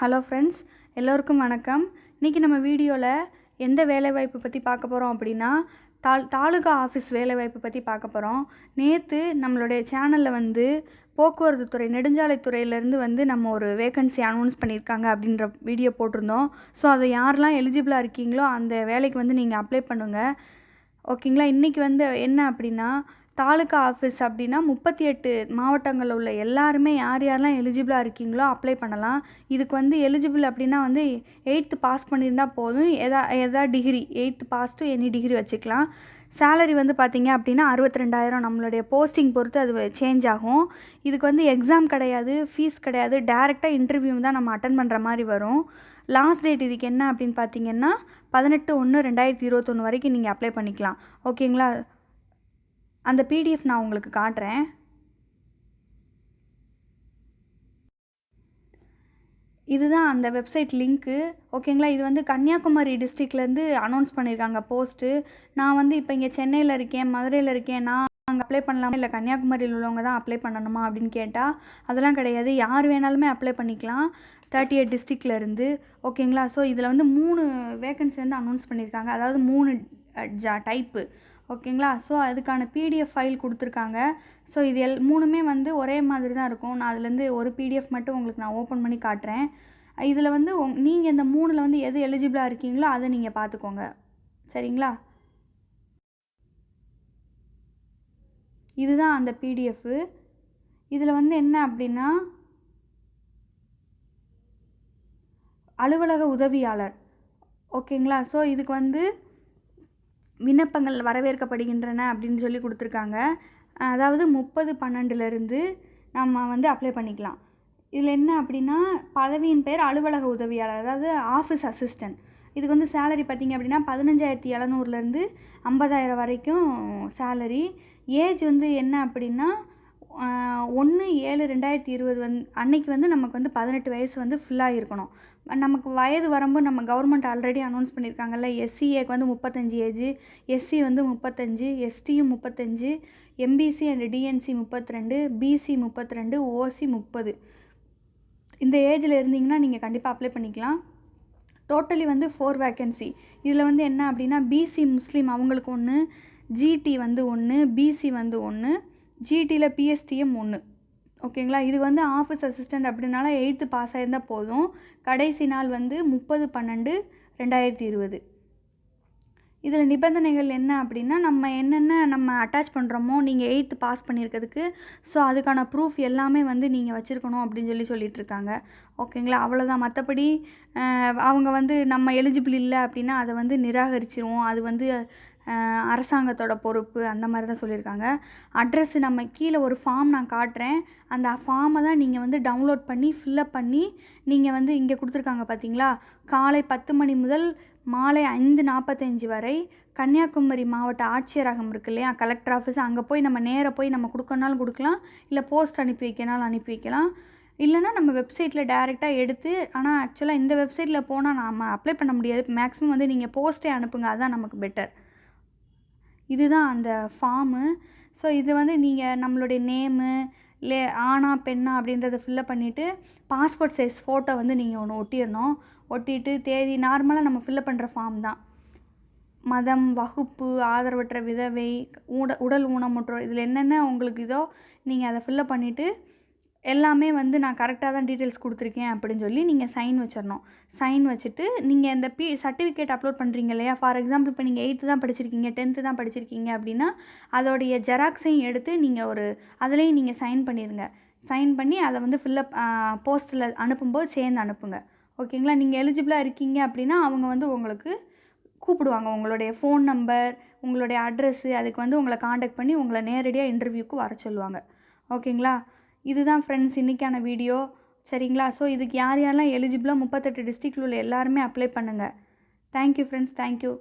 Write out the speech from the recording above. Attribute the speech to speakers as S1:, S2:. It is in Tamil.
S1: ஹலோ ஃப்ரெண்ட்ஸ் எல்லோருக்கும் வணக்கம். இன்றைக்கி நம்ம வீடியோவில் எந்த வேலைவாய்ப்பு பற்றி பார்க்க போகிறோம் அப்படின்னா தால் தாலுகா ஆஃபீஸ் வேலைவாய்ப்பு பற்றி பார்க்க போகிறோம் நேற்று நம்மளுடைய சேனலில் வந்து போக்குவரத்து துறை நெடுஞ்சாலைத்துறையிலேருந்து வந்து நம்ம ஒரு வேகன்சி அனௌன்ஸ் பண்ணியிருக்காங்க அப்படின்ற வீடியோ போட்டிருந்தோம். ஸோ அதை யாரெல்லாம் எலிஜிபிளாக இருக்கீங்களோ அந்த வேலைக்கு வந்து நீங்கள் அப்ளை பண்ணுங்கள் ஓகேங்களா இன்றைக்கி வந்து என்ன அப்படின்னா தாலுக்கா ஆஃபீஸ் அப்படின்னா முப்பத்தி எட்டு மாவட்டங்களில் உள்ள எல்லாருமே யார் யாரெல்லாம் எலிஜிபிளாக இருக்கீங்களோ அப்ளை பண்ணலாம். இதுக்கு வந்து எலிஜிபிள் அப்படின்னா வந்து எயித்து பாஸ் பண்ணியிருந்தால் போதும். எதா எதா degree eighth pass to any degree வச்சுக்கலாம். சேலரி வந்து பார்த்தீங்க அப்படின்னா அறுபத்தி ரெண்டாயிரம் நம்மளுடைய போஸ்டிங் பொறுத்து அது சேஞ்ச் ஆகும். இதுக்கு வந்து எக்ஸாம் கிடையாது ஃபீஸ் கிடையாது. டேரெக்டாக இன்டர்வியூ தான் நம்ம அட்டன் பண்ணுற மாதிரி வரும். லாஸ்ட் டேட் இதுக்கு என்ன அப்படின்னு பார்த்தீங்கன்னா பதினெட்டு ஒன்று ரெண்டாயிரத்தி இருபத்தொன்று வரைக்கும் நீங்கள் அப்ளை பண்ணிக்கலாம். ஓகேங்களா அந்த பிடிஎஃப் நான் உங்களுக்கு காட்டுறேன். இதுதான் அந்த வெப்சைட் லிங்க்கு ஓகேங்களா இது வந்து கன்னியாகுமரி டிஸ்ட்ரிக்ட்லேருந்து அனௌன்ஸ் பண்ணியிருக்காங்க போஸ்ட்டு நான் வந்து இப்போ இங்கே சென்னையில் இருக்கேன் மதுரையில் இருக்கேன். நான் அங்கே அப்ளை பண்ணலாமா? இல்லை கன்னியாகுமரியில் உள்ளவங்க தான் அப்ளை பண்ணணுமா அப்படின்னு கேட்டால் அதெல்லாம் கிடையாது. யார் வேணாலுமே அப்ளை பண்ணிக்கலாம். தேர்ட்டி எயிட் டிஸ்ட்ரிக்ட்லேருந்து ஓகேங்களா ஸோ இதில் வந்து மூணு வேகன்சி வந்து அனௌன்ஸ் பண்ணியிருக்காங்க அதாவது மூணு ஜா டைப்பு ஓகேங்களா? ஸோ அதுக்கான பிடிஎஃப் ஃபைல் கொடுத்துருக்காங்க. ஸோ இது எல் மூணுமே வந்து ஒரே மாதிரி தான் இருக்கும். நான் அதுலேருந்து ஒரு பிடிஎஃப் மட்டும் உங்களுக்கு நான் ஓப்பன் பண்ணி காட்டுறேன். இதில் வந்து உங் நீங்கள் இந்த மூணில் வந்து எது எலிஜிபிளாக இருக்கீங்களோ அதை நீங்கள் பார்த்துக்கோங்க சரிங்களா? இதுதான் அந்த பிடிஎஃப்பு இதில் வந்து என்ன அப்படின்னா அலுவலக உதவியாளர். ஓகேங்களா? ஸோ இதுக்கு வந்து விண்ணப்பங்கள் வரவேற்கப்படுகின்றன அப்படின்னு சொல்லி கொடுத்துருக்காங்க. அதாவது முப்பது பன்னெண்டுலேருந்து நம்ம வந்து அப்ளை பண்ணிக்கலாம். இதில் என்ன அப்படின்னா பதவியின் பேர் அலுவலக உதவியாளர் அதாவது ஆஃபீஸ் அசிஸ்டன்ட் இதுக்கு வந்து சேலரி பார்த்திங்க அப்படின்னா பதினஞ்சாயிரத்தி எழுநூறுலேருந்து ஐம்பதாயிரம் வரைக்கும் சேலரி ஏஜ் வந்து என்ன அப்படின்னா ஒன்று ஏழு ரெண்டாயிரத்தி இருபது வந் அன்னைக்கு வந்து நமக்கு வந்து பதினெட்டு வயசு வந்து ஃபுல்லாக இருக்கணும் நமக்கு வயது வரம்பு நம்ம கவர்மெண்ட் ஆல்ரெடி அனௌன்ஸ் பண்ணியிருக்காங்கல்ல எஸ்சிஏக்கு வந்து முப்பத்தஞ்சு ஏஜ் எஸ்சி வந்து முப்பத்தஞ்சு எஸ்டியும் முப்பத்தஞ்சு எம்பிசி அண்ட் டிஎன்சி முப்பத்தி ரெண்டு பிசி முப்பத்தி ரெண்டு ஓசி முப்பது. இந்த ஏஜில் இருந்தீங்கன்னா நீங்கள் கண்டிப்பாக அப்ளை பண்ணிக்கலாம். டோட்டலி வந்து ஃபோர் வேக்கன்சி இதில் வந்து என்ன அப்படின்னா பிசி முஸ்லீம் அவங்களுக்கு ஒன்று ஜிடி வந்து ஒன்று பிசி வந்து ஒன்று ஜிடியில் பிஎஸ்டிஎம் ஒன்று ஓகேங்களா? இது வந்து ஆஃபீஸ் அசிஸ்டண்ட் அப்படின்னால எயித்து பாஸ் ஆகியிருந்தால் போதும். கடைசி நாள் வந்து முப்பது பன்னெண்டு ரெண்டாயிரத்தி இருபது. இதில் நிபந்தனைகள் என்ன அப்படின்னா நம்ம என்னென்ன நம்ம அட்டாச் பண்ணுறோமோ நீங்கள் எயித்து பாஸ் பண்ணியிருக்கிறதுக்கு ஸோ அதுக்கான ப்ரூஃப் எல்லாமே வந்து நீங்கள் வச்சுருக்கணும் அப்படின்னு சொல்லி சொல்லிட்டுருக்காங்க. ஓகேங்களா? அவ்வளோதான் மற்றபடி அவங்க வந்து நம்ம எலிஜிபிள் இல்லை அப்படின்னா அதை வந்து நிராகரிச்சிருவோம். அது வந்து அரசாங்கத்தோட பொறுப்பு அந்த மாதிரி தான் சொல்லியிருக்காங்க. அட்ரஸ் நம்ம கீழே ஒரு ஃபார்ம் நான் காட்டுறேன். அந்த ஃபார்மை தான் நீங்கள் வந்து டவுன்லோட் பண்ணி ஃபில்லப் பண்ணி நீங்கள் வந்து இங்கே கொடுத்துருக்காங்க பார்த்தீங்களா காலை பத்து மணி முதல் மாலை ஐந்து நாற்பத்தஞ்சு வரை கன்னியாகுமரி மாவட்ட ஆட்சியரகம் இருக்கு இல்லையா? கலெக்டர் ஆஃபீஸ் அங்கே போய் நம்ம நேராக போய் நம்ம கொடுக்கணுனாலும் கொடுக்கலாம். இல்லை போஸ்ட் அனுப்பி வைக்கனாலும் அனுப்பி வைக்கலாம். இல்லைனா நம்ம வெப்சைட்டில் டேரெக்டாக எடுத்து ஆனால் ஆக்சுவலாக இந்த வெப்சைட்டில் போனால் நாம் அப்ளை பண்ண முடியாது. மேக்ஸிமம் வந்து நீங்கள் போஸ்ட்டே அனுப்புங்க. அதுதான் நமக்கு பெட்டர் இதுதான் அந்த ஃபார்மு ஸோ இது வந்து நீங்கள் நம்மளுடைய நேமு லே ஆணா பெண்ணா அப்படின்றத ஃபில்லப் பண்ணிவிட்டு பாஸ்போர்ட் சைஸ் ஃபோட்டோ வந்து நீங்கள் ஒன்று ஒட்டிடணும். ஒட்டிட்டு தேதி நார்மலாக நம்ம ஃபில்லப் பண்ணுற ஃபார்ம் தான். மதம் வகுப்பு ஆதரவற்ற விதவை உட உடல் ஊனமுற்றோர் இதில் என்னென்ன உங்களுக்கு இதோ நீங்கள் அதை ஃபில்லப் பண்ணிவிட்டு எல்லாமே வந்து நான் கரெக்டாக தான் டீட்டெயில்ஸ் கொடுத்துருக்கேன் அப்படின்னு சொல்லி நீங்கள் சைன் வச்சிடணும். சைன் வச்சுட்டு நீங்கள் இந்த பி சர்டிஃபிகேட் அப்லோட் பண்ணுறீங்க இல்லையா? ஃபார் எக்ஸாம்பிள் இப்போ நீங்கள் எயித்து தான் படிச்சிருக்கீங்க டென்த்து தான் படிச்சிருக்கீங்க அப்படின்னா அதோடைய ஜெராக்ஸையும் எடுத்து நீங்கள் ஒரு அதுலேயும் நீங்கள் சைன் பண்ணிடுங்க சைன் பண்ணி அதை வந்து ஃபில்லப் போஸ்ட்டில் அனுப்பும்போது சேர்ந்து அனுப்புங்க. ஓகேங்களா நீங்கள் எலிஜிபிளாக இருக்கீங்க அப்படின்னா அவங்க வந்து உங்களுக்கு கூப்பிடுவாங்க. உங்களுடைய ஃபோன் நம்பர் உங்களுடைய அட்ரஸ்ஸு அதுக்கு வந்து உங்களை காண்டாக்ட் பண்ணி உங்களை நேரடியாக இன்டர்வியூக்கு வர சொல்லுவாங்க. ஓகேங்களா இதுதான் ஃப்ரெண்ட்ஸ் இன்றைக்கான வீடியோ சரிங்களா? ஸோ இதுக்கு யார் யாரெல்லாம் எலிஜிபிளாக முப்பத்தெட்டு டிஸ்ட்ரிக்டில் உள்ள எல்லாருமே அப்ளை பண்ணுங்கள் தேங்க்யூ ஃப்ரெண்ட்ஸ் தேங்க்யூ